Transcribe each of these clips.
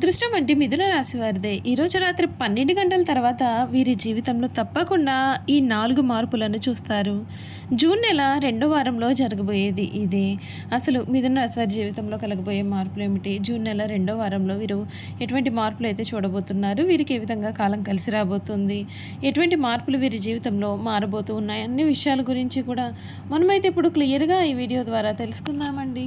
అదృష్టం అంటే మిథున రాశి వారిదే. ఈరోజు రాత్రి పన్నెండు గంటల తర్వాత వీరి జీవితంలో తప్పకుండా ఈ నాలుగు మార్పులను చూస్తారు. జూన్ నెల రెండో వారంలో జరగబోయేది ఇదే. అసలు మిథున రాశి వారి జీవితంలో కలగబోయే మార్పులు ఏమిటి? జూన్ నెల రెండో వారంలో వీరు ఎటువంటి మార్పులు అయితే చూడబోతున్నారు? వీరికి ఏ విధంగా కాలం కలిసి రాబోతుంది? ఎటువంటి మార్పులు వీరి జీవితంలో మారబోతూ ఉన్నాయి? అన్ని విషయాల గురించి కూడా మనమైతే ఇప్పుడు క్లియర్గా ఈ వీడియో ద్వారా తెలుసుకుందామండి.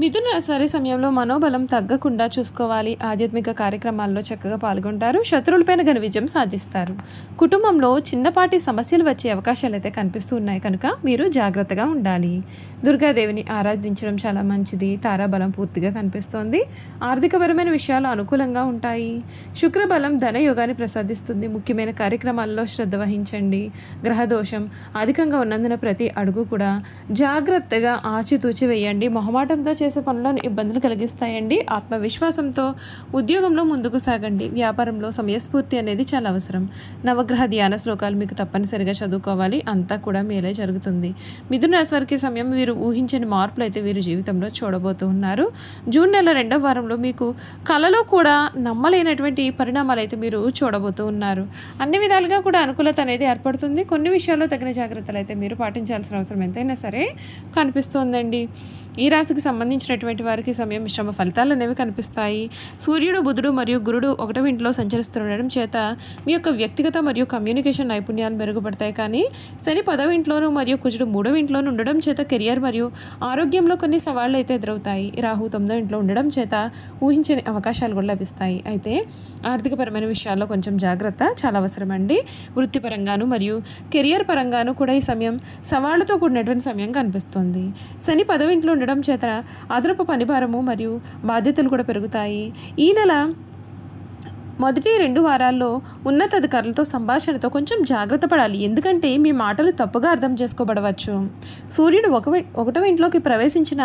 మిథున రాశి సమయంలో మనోబలం తగ్గకుండా చూసుకోవాలి. ఆధ్యాత్మిక కార్యక్రమాల్లో చక్కగా పాల్గొంటారు. శత్రువులపైన ఘన విజయం సాధిస్తారు. కుటుంబంలో చిన్నపాటి సమస్యలు వచ్చే అవకాశాలు అయితే కనిపిస్తూ ఉన్నాయి కనుక మీరు జాగ్రత్తగా ఉండాలి. దుర్గాదేవిని ఆరాధించడం చాలా మంచిది. తారాబలం పూర్తిగా కనిపిస్తోంది. ఆర్థికపరమైన విషయాలు అనుకూలంగా ఉంటాయి. శుక్రబలం ధనయోగాన్ని ప్రసాదిస్తుంది. ముఖ్యమైన కార్యక్రమాల్లో శ్రద్ధ వహించండి. గ్రహదోషం అధికంగా ఉన్నందున ప్రతి అడుగు కూడా జాగ్రత్తగా ఆచితూచి వేయండి. మొహమాటంతో చేసే పనులను ఇబ్బందులు కలిగిస్తాయండి. ఆత్మవిశ్వాసంతో ఉద్యోగంలో ముందుకు సాగండి. వ్యాపారంలో సమయస్ఫూర్తి అనేది చాలా అవసరం. నవగ్రహ ధ్యాన శ్లోకాలు మీకు తప్పనిసరిగా చదువుకోవాలి. అంతా కూడా మేలే జరుగుతుంది. మిథున రాశి వారికి సమయం వీరు ఊహించని మార్పులు అయితే వీరు జీవితంలో చూడబోతూ ఉన్నారు. జూన్ నెల రెండవ వారంలో మీకు కళలో కూడా నమ్మలేనటువంటి పరిణామాలు అయితే మీరు చూడబోతూ ఉన్నారు. అన్ని విధాలుగా కూడా అనుకూలత అనేది ఏర్పడుతుంది. కొన్ని విషయాల్లో తగిన జాగ్రత్తలు అయితే మీరు పాటించాల్సిన అవసరం ఎంతైనా సరే కనిపిస్తోందండి. ఈ రాశికి సంబంధించినటువంటి వారికి సమయం మిశ్రమ ఫలితాలు అనేవి కనిపిస్తాయి. సూర్యుడు బుధుడు మరియు గురుడు ఒకటవ ఇంట్లో సంచరిస్తుండడం చేత మీ యొక్క వ్యక్తిగత మరియు కమ్యూనికేషన్ నైపుణ్యాలు మెరుగుపడతాయి. కానీ శని పదవ ఇంట్లోనూ మరియు కుజుడు మూడవ ఇంట్లోనూ ఉండడం చేత కెరియర్ మరియు ఆరోగ్యంలో కొన్ని సవాళ్ళు అయితే ఎదురవుతాయి. రాహు తొమ్మిదో ఇంట్లో ఉండడం చేత ఊహించని అవకాశాలు కూడా లభిస్తాయి. అయితే ఆర్థికపరమైన విషయాల్లో కొంచెం జాగ్రత్త చాలా అవసరమండి. వృత్తిపరంగాను మరియు కెరియర్ పరంగాను కూడా ఈ సమయం సవాళ్ళతో కూడినటువంటి సమయం కనిపిస్తుంది. శని పదవి ఇంట్లో ఉండడం చేత అదనపు పనిభారము మరియు బాధ్యతలు కూడా పెరుగుతాయి. ఈ నెల మొదటి రెండు వారాల్లో ఉన్నతాధికారులతో సంభాషణతో కొంచెం జాగ్రత్త పడాలి. ఎందుకంటే మీ మాటలు తప్పుగా అర్థం చేసుకోబడవచ్చు. సూర్యుడు ఒక ఒకటవ ఇంట్లోకి ప్రవేశించిన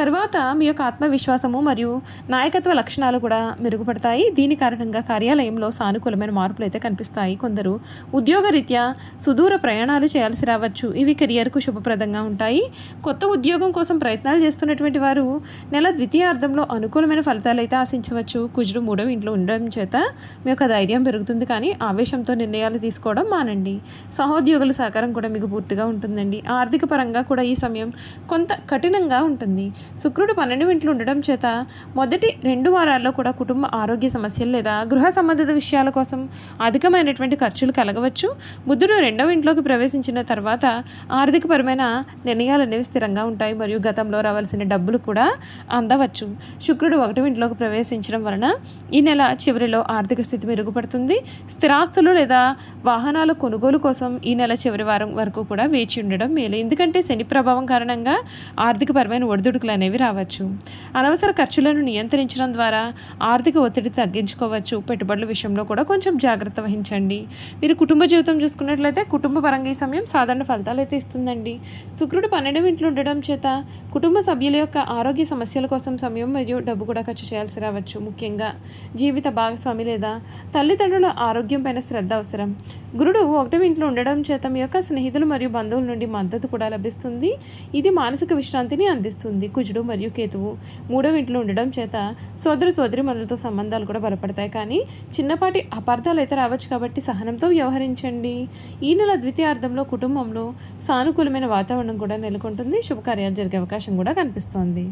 తర్వాత మీ యొక్క ఆత్మవిశ్వాసము మరియు నాయకత్వ లక్షణాలు కూడా మెరుగుపడతాయి. దీని కారణంగా కార్యాలయంలో సానుకూలమైన మార్పులు అయితే కనిపిస్తాయి. కొందరు ఉద్యోగరీత్యా సుదూర ప్రయాణాలు చేయాల్సి రావచ్చు. ఇవి కెరియర్కు శుభప్రదంగా ఉంటాయి. కొత్త ఉద్యోగం కోసం ప్రయత్నాలు చేస్తున్నటువంటి వారు నెల ద్వితీయార్థంలో అనుకూలమైన ఫలితాలు అయితే ఆశించవచ్చు. కుజుడు మూడవ ఇంట్లో ఉండడం చేత మీ యొక్క ధైర్యం పెరుగుతుంది కానీ ఆవేశంతో నిర్ణయాలు తీసుకోవడం మానండి. సహోద్యోగుల సహకారం కూడా మీకు పూర్తిగా ఉంటుందండి. ఆర్థిక పరంగా కూడా ఈ సమయం కొంత కఠినంగా ఉంటుంది. శుక్రుడు పన్నెండు ఇంట్లో ఉండడం చేత మొదటి రెండు వారాల్లో కూడా కుటుంబ ఆరోగ్య సమస్యలు లేదా గృహ సంబంధిత విషయాల కోసం అధికమైనటువంటి ఖర్చులు కలగవచ్చు. బుద్ధుడు రెండవ ఇంట్లోకి ప్రవేశించిన తర్వాత ఆర్థికపరమైన నిర్ణయాలు అనేవి స్థిరంగా ఉంటాయి. మరియు గతంలో రావాల్సిన డబ్బులు కూడా అందవచ్చు. శుక్రుడు ఒకటి ఇంట్లోకి ప్రవేశించడం వలన ఈ నెల చివరిలో ఆర్థిక ఆర్థిక స్థితి మెరుగుపడుతుంది. స్థిరాస్తులు లేదా వాహనాల కొనుగోలు కోసం ఈ నెల చివరి వారం వరకు కూడా వేచి ఉండడం మేలు. ఎందుకంటే శని ప్రభావం కారణంగా ఆర్థికపరమైన ఒడిదుడుకులు అనేవి రావచ్చు. అనవసర ఖర్చులను నియంత్రించడం ద్వారా ఆర్థిక ఒత్తిడి తగ్గించుకోవచ్చు. పెట్టుబడుల విషయంలో కూడా కొంచెం జాగ్రత్త వహించండి. మీరు కుటుంబ జీవితం చూసుకున్నట్లయితే కుటుంబ పరంగా ఈ సమయం సాధారణ ఫలితాలు అయితే ఇస్తుందండి. శుక్రుడు పన్నెండు ఇంట్లో ఉండడం చేత కుటుంబ సభ్యుల యొక్క ఆరోగ్య సమస్యల కోసం సమయం మరియు డబ్బు కూడా ఖర్చు చేయాల్సి రావచ్చు. ముఖ్యంగా జీవిత భాగస్వామి లేదా తల్లిదండ్రుల ఆరోగ్యం పైన శ్రద్ధ అవసరం. గురుడు ఒకటవ ఇంట్లో ఉండడం చేత మీ యొక్క స్నేహితులు మరియు బంధువుల నుండి మద్దతు కూడా లభిస్తుంది. ఇది మానసిక విశ్రాంతిని అందిస్తుంది. కుజుడు మరియు కేతువు మూడవ ఇంట్లో ఉండడం చేత సోదర సోదరి మనులతో సంబంధాలు కూడా బలపడతాయి. కానీ చిన్నపాటి అపార్థాలు అయితే రావచ్చు కాబట్టి సహనంతో వ్యవహరించండి. ఈ నెల ద్వితీయార్థంలో కుటుంబంలో సానుకూలమైన వాతావరణం కూడా నెలకొంటుంది. శుభకార్యాలు జరిగే అవకాశం కూడా కనిపిస్తోంది.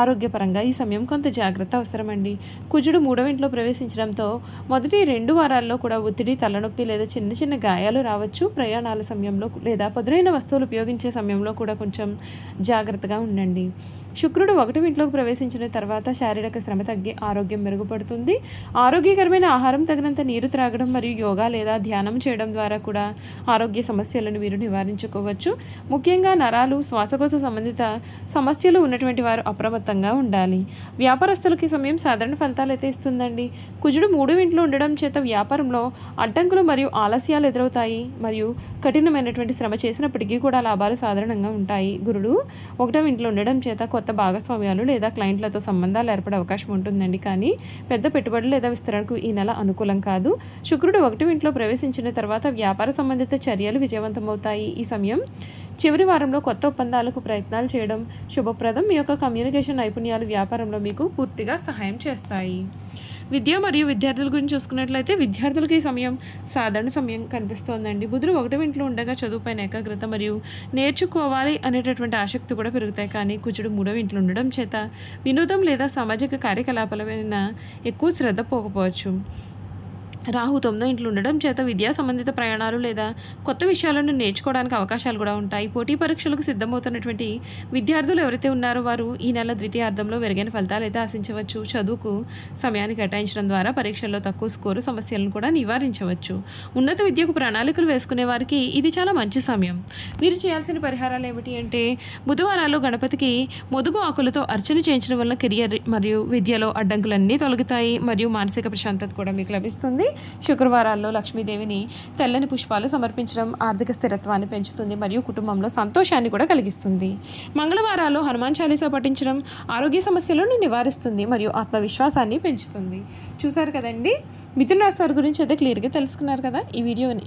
ఆరోగ్యపరంగా ఈ సమయం కొంత జాగ్రత్త అవసరమండి. కుజుడు మూడవ ఇంట్లో ప్రవేశించడంతో మొదటి రెండు వారాల్లో కూడా ఒత్తిడి తలనొప్పి లేదా చిన్న చిన్న గాయాలు రావచ్చు. ప్రయాణాల సమయంలో లేదా పదునైన వస్తువులు ఉపయోగించే సమయంలో కూడా కొంచెం జాగ్రత్తగా ఉండండి. శుక్రుడు ఒకటి ఇంట్లోకి ప్రవేశించిన తర్వాత శారీరక శ్రమ తగ్గి ఆరోగ్యం మెరుగుపడుతుంది. ఆరోగ్యకరమైన ఆహారం తగినంత నీరు త్రాగడం మరియు యోగా లేదా ధ్యానం చేయడం ద్వారా కూడా ఆరోగ్య సమస్యలను మీరు నివారించుకోవచ్చు. ముఖ్యంగా నరాలు శ్వాసకోశ సంబంధిత సమస్యలు ఉన్నటువంటి వారు అప్రమత్తంగా ఉండాలి. వ్యాపారస్తులకి సమయం సాధారణ ఫలితాలు అయితే ఇస్తుందండి. కుజుడు మూడు ఇంట్లో ఉండడం చేత వ్యాపారంలో అడ్డంకులు మరియు ఆలస్యాలు ఎదురవుతాయి మరియు కఠినమైనటువంటి శ్రమ చేసినప్పటికీ కూడా లాభాలు సాధారణంగా ఉంటాయి. గురుడు ఒకటో ఇంట్లో ఉండడం చేత కొత్త భాగస్వామ్యాలు లేదా క్లయింట్లతో సంబంధాలు ఏర్పడే అవకాశం ఉంటుందండి. కానీ పెద్ద పెట్టుబడులు లేదా విస్తరణకు ఈ నెల అనుకూలం కాదు. శుక్రుడు ఒకటి ఇంట్లో ప్రవేశించిన తర్వాత వ్యాపార సంబంధిత చర్యలు విజయవంతమవుతాయి. ఈ సమయం చివరి వారంలో కొత్త ఒప్పందాలకు ప్రయత్నాలు చేయడం శుభప్రదం. మీ యొక్క కమ్యూనికేషన్ నైపుణ్యాలు వ్యాపారంలో మీకు పూర్తిగా సహాయం చేస్తాయి. విద్య మరియు విద్యార్థుల గురించి చూసుకున్నట్లయితే విద్యార్థులకి ఈ సమయం సాధారణ సమయం కనిపిస్తోందండి. బుధుడు ఒకటో ఇంట్లో ఉండగా చదువుపైన ఏకాగ్రత మరియు నేర్చుకోవాలి అనేటటువంటి ఆసక్తి కూడా పెరుగుతాయి. కానీ కుజుడు మూడవ ఇంట్లో ఉండడం చేత వినోదం లేదా సామాజిక కార్యకలాపాల పైన ఎక్కువ శ్రద్ధ పోకపోవచ్చు. రాహు తొమ్మిదో ఇంట్లో ఉండడం చేత విద్యా సంబంధిత ప్రయాణాలు లేదా కొత్త విషయాలను నేర్చుకోవడానికి అవకాశాలు కూడా ఉంటాయి. పోటీ పరీక్షలకు సిద్ధమవుతున్నటువంటి విద్యార్థులు ఎవరైతే ఉన్నారో వారు ఈ నెల ద్వితీయార్థంలో మెరుగైన ఫలితాలు అయితే ఆశించవచ్చు. చదువుకు సమయాన్ని కేటాయించడం ద్వారా పరీక్షల్లో తక్కువ స్కోరు సమస్యలను కూడా నివారించవచ్చు. ఉన్నత విద్యకు ప్రణాళికలు వేసుకునే వారికి ఇది చాలా మంచి సమయం. మీరు చేయాల్సిన పరిహారాలు ఏమిటి అంటే బుధవారాలు గణపతికి మొదుగు ఆకులతో అర్చన చేయించడం వల్ల కెరియర్ మరియు విద్యలో అడ్డంకులన్నీ తొలగుతాయి మరియు మానసిక ప్రశాంతత కూడా మీకు లభిస్తుంది. శుక్రవారాల్లో లక్ష్మీదేవిని తెల్లని పుష్పాలు సమర్పించడం ఆర్థిక స్థిరత్వాన్ని పెంచుతుంది మరియు కుటుంబంలో సంతోషాన్ని కూడా కలిగిస్తుంది. మంగళవారాల్లో హనుమాన్ చాలీసా పఠించడం ఆరోగ్య సమస్యలను నివారిస్తుంది మరియు ఆత్మవిశ్వాసాన్ని పెంచుతుంది. చూసారు కదండి? మిథున రాశి వారి గురించి అయితే క్లియర్గా తెలుసుకున్నారు కదా? ఈ వీడియోని